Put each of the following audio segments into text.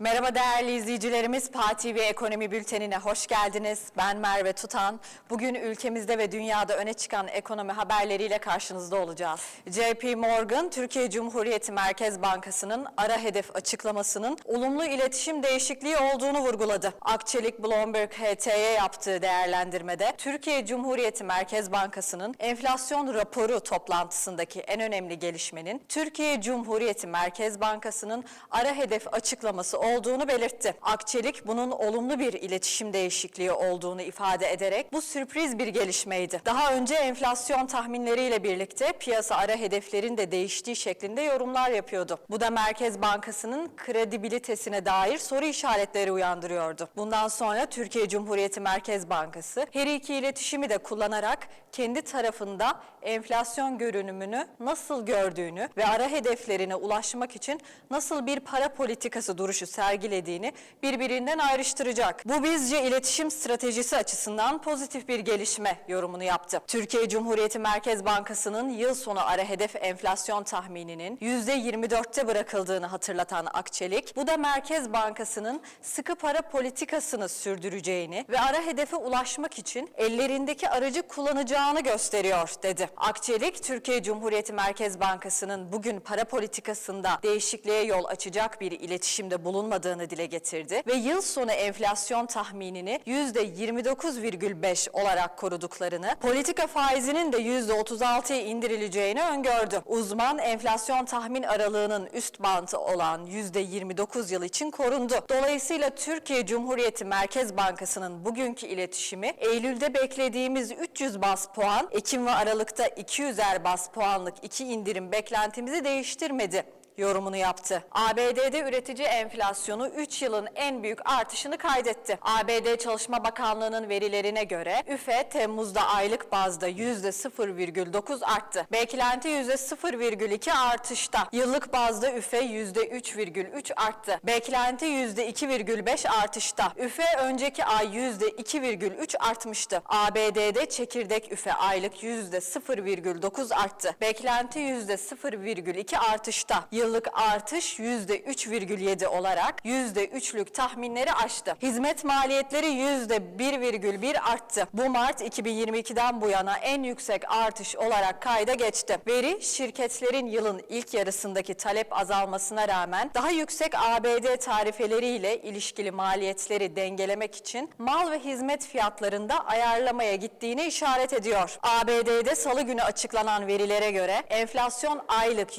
Merhaba değerli izleyicilerimiz, PATV Ekonomi Bülteni'ne hoş geldiniz. Ben Merve Tutan. Bugün ülkemizde ve dünyada öne çıkan ekonomi haberleriyle karşınızda olacağız. JP Morgan, Türkiye Cumhuriyeti Merkez Bankası'nın ara hedef açıklamasının olumlu iletişim değişikliği olduğunu vurguladı. Akçelik Bloomberg HT'ye yaptığı değerlendirmede Türkiye Cumhuriyeti Merkez Bankası'nın enflasyon raporu toplantısındaki en önemli gelişmenin Türkiye Cumhuriyeti Merkez Bankası'nın ara hedef açıklaması olduğunu belirtti. Akçelik bunun olumlu bir iletişim değişikliği olduğunu ifade ederek bu sürpriz bir gelişmeydi. Daha önce enflasyon tahminleriyle birlikte piyasa ara hedeflerin de değiştiği şeklinde yorumlar yapıyordu. Bu da Merkez Bankası'nın kredibilitesine dair soru işaretleri uyandırıyordu. Bundan sonra Türkiye Cumhuriyeti Merkez Bankası her iki iletişimi de kullanarak kendi tarafında enflasyon görünümünü nasıl gördüğünü ve ara hedeflerine ulaşmak için nasıl bir para politikası duruşu sergilediğini birbirinden ayrıştıracak. Bu bizce iletişim stratejisi açısından pozitif bir gelişme yorumunu yaptı. Türkiye Cumhuriyeti Merkez Bankası'nın yıl sonu ara hedef enflasyon tahmininin %24'te bırakıldığını hatırlatan Akçelik, bu da Merkez Bankası'nın sıkı para politikasını sürdüreceğini ve ara hedefe ulaşmak için ellerindeki aracı kullanacağını gösteriyor dedi. Akçelik, Türkiye Cumhuriyeti Merkez Bankası'nın bugün para politikasında değişikliğe yol açacak bir iletişimde bulunmadığını dile getirdi ve yıl sonu enflasyon tahminini %29,5 olarak koruduklarını, politika faizinin de %36'ya indirileceğini öngördü. Uzman enflasyon tahmin aralığının üst bantı olan %29 yıl için korundu. Dolayısıyla Türkiye Cumhuriyeti Merkez Bankası'nın bugünkü iletişimi Eylül'de beklediğimiz 300 bas puan, Ekim ve Aralık'ta 200'er bas puanlık iki indirim beklentimizi değiştirmedi yorumunu yaptı. ABD'de üretici enflasyonu 3 yılın en büyük artışını kaydetti. ABD Çalışma Bakanlığı'nın verilerine göre üfe Temmuz'da aylık bazda %0,9 arttı. Beklenti %0,2 artışta. Yıllık bazda üfe %3,3 arttı. Beklenti %2,5 artışta. Üfe önceki ay %2,3 artmıştı. ABD'de çekirdek üfe aylık %0,9 arttı. Beklenti %0,2 artışta. Yıllık artış %3,7 olarak %3'lük tahminleri aştı. Hizmet maliyetleri %1,1 arttı. Bu Mart 2022'den bu yana en yüksek artış olarak kayda geçti. Veri şirketlerin yılın ilk yarısındaki talep azalmasına rağmen daha yüksek ABD tarifeleriyle ilişkili maliyetleri dengelemek için mal ve hizmet fiyatlarında ayarlamaya gittiğini işaret ediyor. ABD'de salı günü açıklanan verilere göre enflasyon aylık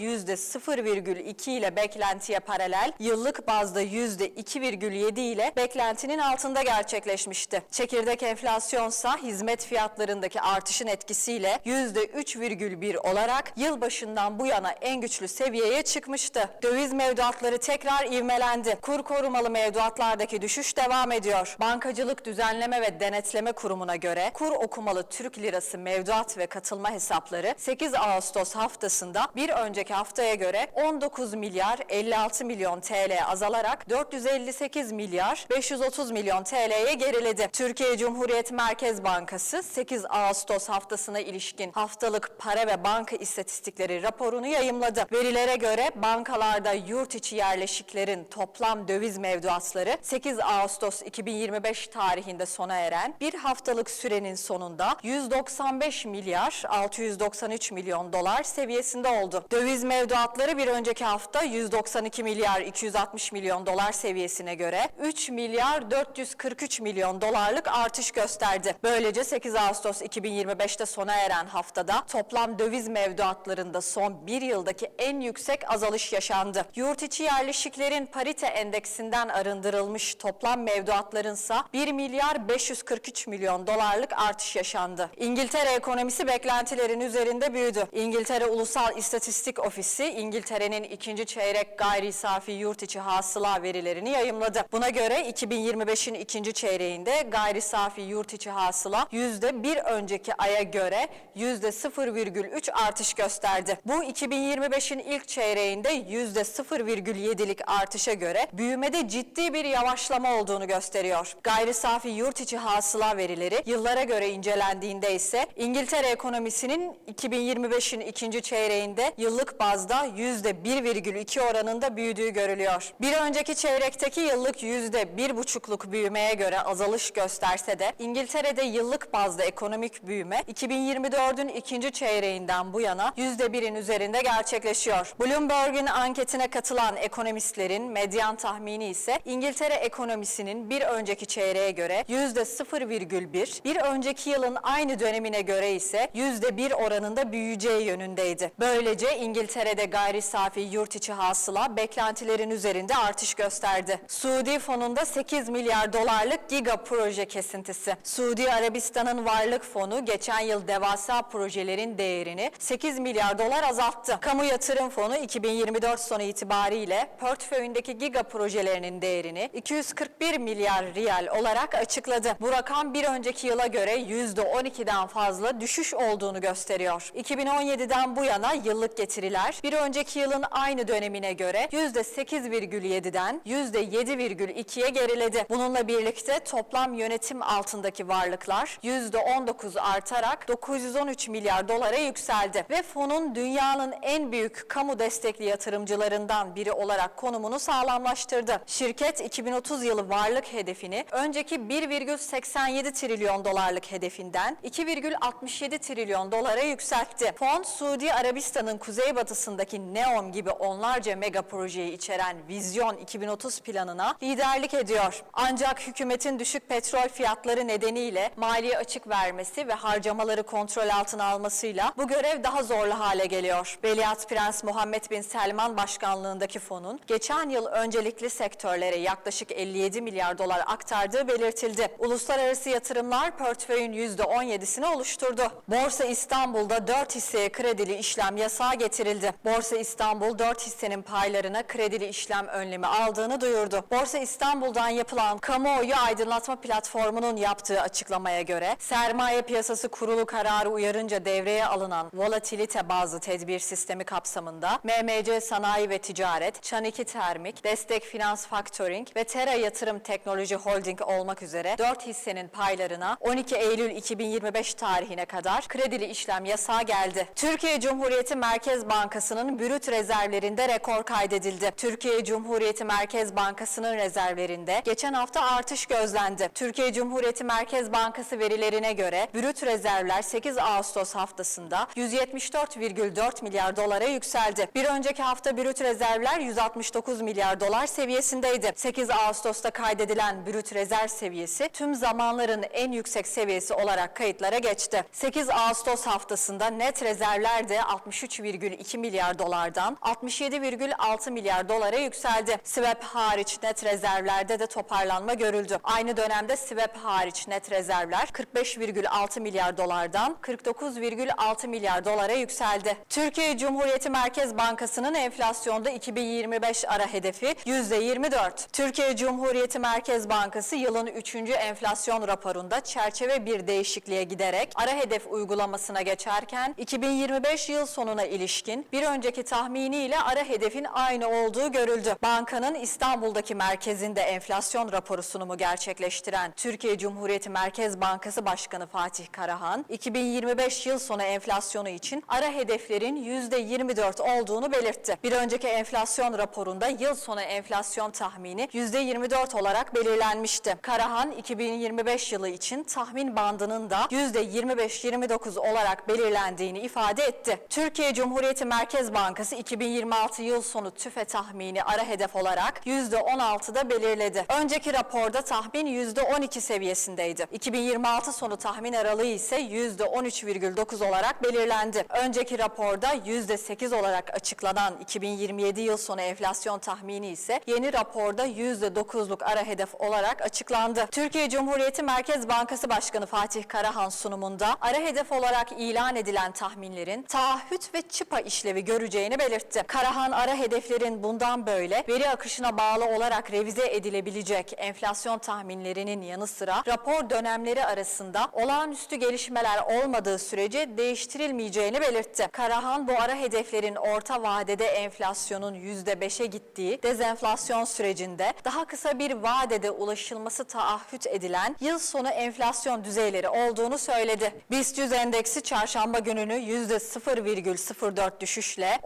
%0,2 ile beklentiye paralel, yıllık bazda %2,7 ile beklentinin altında gerçekleşmişti. Çekirdek enflasyonsa hizmet fiyatlarındaki artışın etkisiyle %3,1 olarak yılbaşından bu yana en güçlü seviyeye çıkmıştı. Döviz mevduatları tekrar ivmelendi. Kur korumalı mevduatlardaki düşüş devam ediyor. Bankacılık Düzenleme ve Denetleme Kurumu'na göre kur okumalı Türk lirası mevduat ve katılma hesapları 8 Ağustos haftasında bir önceki haftaya göre 19 milyar 56 milyon TL azalarak 458 milyar 530 milyon TL'ye geriledi. Türkiye Cumhuriyet Merkez Bankası 8 Ağustos haftasına ilişkin haftalık para ve banka istatistikleri raporunu yayımladı. Verilere göre bankalarda yurt içi yerleşiklerin toplam döviz mevduatları 8 Ağustos 2025 tarihinde sona eren bir haftalık sürenin sonunda 195 milyar 693 milyon dolar seviyesinde oldu. Döviz mevduatları bir önceki hafta 192 milyar 260 milyon dolar seviyesine göre 3 milyar 443 milyon dolarlık artış gösterdi. Böylece 8 Ağustos 2025'te sona eren haftada toplam döviz mevduatlarında son bir yıldaki en yüksek azalış yaşandı. Yurt içi yerleşiklerin parite endeksinden arındırılmış toplam mevduatlarınsa 1 milyar 543 milyon dolarlık artış yaşandı. İngiltere ekonomisi beklentilerin üzerinde büyüdü. İngiltere Ulusal İstatistik Ofisi İngiltere'nin ikinci çeyrek gayri safi yurt içi hasıla verilerini yayımladı. Buna göre 2025'in ikinci çeyreğinde gayri safi yurt içi hasıla yüzde bir önceki aya göre yüzde 0,3 artış gösterdi. Bu 2025'in ilk çeyreğinde yüzde 0,7'lik artışa göre büyümede ciddi bir yavaşlama olduğunu gösteriyor. Gayri safi yurt içi hasıla verileri yıllara göre incelendiğinde ise İngiltere ekonomisinin 2025'in ikinci çeyreğinde yıllık bazda yüzde %1,2 oranında büyüdüğü görülüyor. Bir önceki çeyrekteki yıllık %1,5'luk büyümeye göre azalış gösterse de İngiltere'de yıllık bazda ekonomik büyüme 2024'ün ikinci çeyreğinden bu yana %1'in üzerinde gerçekleşiyor. Bloomberg'in anketine katılan ekonomistlerin medyan tahmini ise İngiltere ekonomisinin bir önceki çeyreğe göre %0,1, bir önceki yılın aynı dönemine göre ise %1 oranında büyüyeceği yönündeydi. Böylece İngiltere'de gayri safi yurt içi hasıla beklentilerin üzerinde artış gösterdi. Suudi fonunda 8 milyar dolarlık giga proje kesintisi. Suudi Arabistan'ın varlık fonu geçen yıl devasa projelerin değerini 8 milyar dolar azalttı. Kamu yatırım fonu 2024 sonu itibariyle portföyündeki giga projelerinin değerini 241 milyar riyal olarak açıkladı. Bu rakam bir önceki yıla göre %12'den fazla düşüş olduğunu gösteriyor. 2017'den bu yana yıllık getiriler bir önceki yılın aynı dönemine göre %8,7'den %7,2'ye geriledi. Bununla birlikte toplam yönetim altındaki varlıklar %19 artarak 913 milyar dolara yükseldi ve fonun dünyanın en büyük kamu destekli yatırımcılarından biri olarak konumunu sağlamlaştırdı. Şirket 2030 yılı varlık hedefini önceki 1,87 trilyon dolarlık hedefinden 2,67 trilyon dolara yükseltti. Fon Suudi Arabistan'ın kuzeybatısındaki Neom gibi onlarca mega projeyi içeren Vizyon 2030 planına liderlik ediyor. Ancak hükümetin düşük petrol fiyatları nedeniyle mali açık vermesi ve harcamaları kontrol altına almasıyla bu görev daha zorlu hale geliyor. Veliaht Prens Muhammed Bin Selman başkanlığındaki fonun geçen yıl öncelikli sektörlere yaklaşık 57 milyar dolar aktardığı belirtildi. Uluslararası yatırımlar portföyün %17'sini oluşturdu. Borsa İstanbul'da 4 hisseye kredili işlem yasağı getirildi. Borsa İstanbul 4 hissenin paylarına kredili işlem önlemi aldığını duyurdu. Borsa İstanbul'dan yapılan kamuoyu aydınlatma platformunun yaptığı açıklamaya göre sermaye piyasası kurulu kararı uyarınca devreye alınan volatilite bazlı tedbir sistemi kapsamında MMC Sanayi ve Ticaret, Çaniki Termik, Destek Finans Factoring ve Tera Yatırım Teknoloji Holding olmak üzere 4 hissenin paylarına 12 Eylül 2025 tarihine kadar kredili işlem yasağı geldi. Türkiye Cumhuriyeti Merkez Bankası'nın brüt rezervlerinde rekor kaydedildi. Türkiye Cumhuriyeti Merkez Bankası'nın rezervlerinde geçen hafta artış gözlendi. Türkiye Cumhuriyeti Merkez Bankası verilerine göre brüt rezervler 8 Ağustos haftasında 174,4 milyar dolara yükseldi. Bir önceki hafta brüt rezervler 169 milyar dolar seviyesindeydi. 8 Ağustos'ta kaydedilen brüt rezerv seviyesi tüm zamanların en yüksek seviyesi olarak kayıtlara geçti. 8 Ağustos haftasında net rezervler de 63,2 milyar dolardan 67,6 milyar dolara yükseldi. Swap hariç net rezervlerde de toparlanma görüldü. Aynı dönemde swap hariç net rezervler 45,6 milyar dolardan 49,6 milyar dolara yükseldi. Türkiye Cumhuriyeti Merkez Bankası'nın enflasyonda 2025 ara hedefi %24. Türkiye Cumhuriyeti Merkez Bankası yılın 3. enflasyon raporunda çerçeve bir değişikliğe giderek ara hedef uygulamasına geçerken 2025 yıl sonuna ilişkin bir önceki tahminiyle ara hedefin aynı olduğu görüldü. Bankanın İstanbul'daki merkezinde enflasyon raporu sunumu gerçekleştiren Türkiye Cumhuriyeti Merkez Bankası Başkanı Fatih Karahan, 2025 yıl sonu enflasyonu için ara hedeflerin %24 olduğunu belirtti. Bir önceki enflasyon raporunda yıl sonu enflasyon tahmini %24 olarak belirlenmişti. Karahan, 2025 yılı için tahmin bandının da %25-29 olarak belirlendiğini ifade etti. Türkiye Cumhuriyeti Merkez Bankası 2026 yıl sonu tüfe tahmini ara hedef olarak %16'da belirledi. Önceki raporda tahmin %12 seviyesindeydi. 2026 sonu tahmin aralığı ise %13,9 olarak belirlendi. Önceki raporda %8 olarak açıklanan 2027 yıl sonu enflasyon tahmini ise yeni raporda %9'luk ara hedef olarak açıklandı. Türkiye Cumhuriyeti Merkez Bankası Başkanı Fatih Karahan sunumunda ara hedef olarak ilan edilen tahminlerin taahhüt ve çıpa işlevi göreceğini belirtti. Karahan ara hedeflerin bundan böyle veri akışına bağlı olarak revize edilebilecek enflasyon tahminlerinin yanı sıra rapor dönemleri arasında olağanüstü gelişmeler olmadığı sürece değiştirilmeyeceğini belirtti. Karahan bu ara hedeflerin orta vadede enflasyonun %5'e gittiği dezenflasyon sürecinde daha kısa bir vadede ulaşılması taahhüt edilen yıl sonu enflasyon düzeyleri olduğunu söyledi. BIST 100 endeksi çarşamba gününü %0,04 düşüşle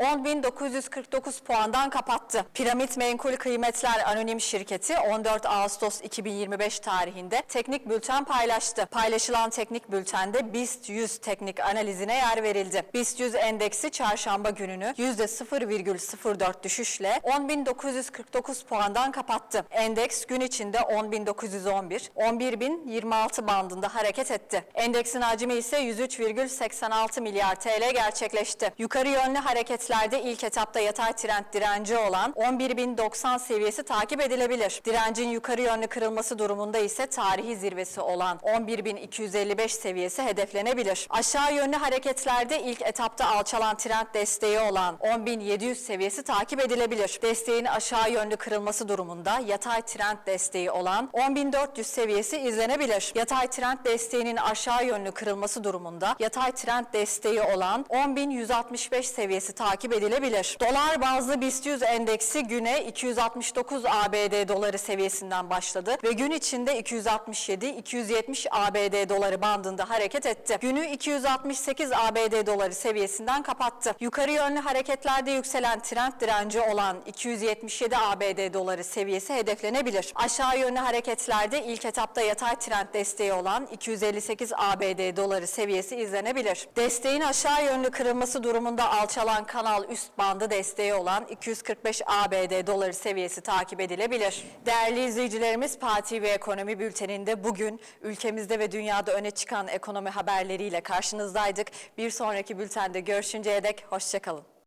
10.949 puandan kapattı. Piramit Menkul Kıymetler Anonim Şirketi 14 Ağustos 2025 tarihinde teknik bülten paylaştı. Paylaşılan teknik bültende BIST 100 teknik analizine yer verildi. BIST 100 endeksi çarşamba gününü %0,04 düşüşle 10.949 puandan kapattı. Endeks gün içinde 10.911, 11.026 bandında hareket etti. Endeksin hacmi ise 103,86 milyar TL gerçekleşti. Yukarı yönlü hareketlerde ilk etapta yatay trend direnci olan 11.090 seviyesi takip edilebilir. Direncin yukarı yönlü kırılması durumunda ise tarihi zirvesi olan 11.255 seviyesi hedeflenebilir. Aşağı yönlü hareketlerde ilk etapta alçalan trend desteği olan 10.700 seviyesi takip edilebilir. Desteğin aşağı yönlü kırılması durumunda yatay trend desteği olan 10.400 seviyesi izlenebilir. Yatay trend desteğinin aşağı yönlü kırılması durumunda yatay trend desteği olan 10.165 seviyesi takip edilebilir. Dolar bazlı BIST 100 endeksi güne 269 ABD doları seviyesinden başladı ve gün içinde 267-270 ABD doları bandında hareket etti. Günü 268 ABD doları seviyesinden kapattı. Yukarı yönlü hareketlerde yükselen trend direnci olan 277 ABD doları seviyesi hedeflenebilir. Aşağı yönlü hareketlerde ilk etapta yatay trend desteği olan 258 ABD doları seviyesi izlenebilir. Desteğin aşağı yönlü kırılması durumunda alçalan kanal üst bandı desteği olan 245 ABD doları seviyesi takip edilebilir. Değerli izleyicilerimiz Fatih ve Ekonomi Bülteni'nde bugün ülkemizde ve dünyada öne çıkan ekonomi haberleriyle karşınızdaydık. Bir sonraki bültende görüşünceye dek hoşçakalın.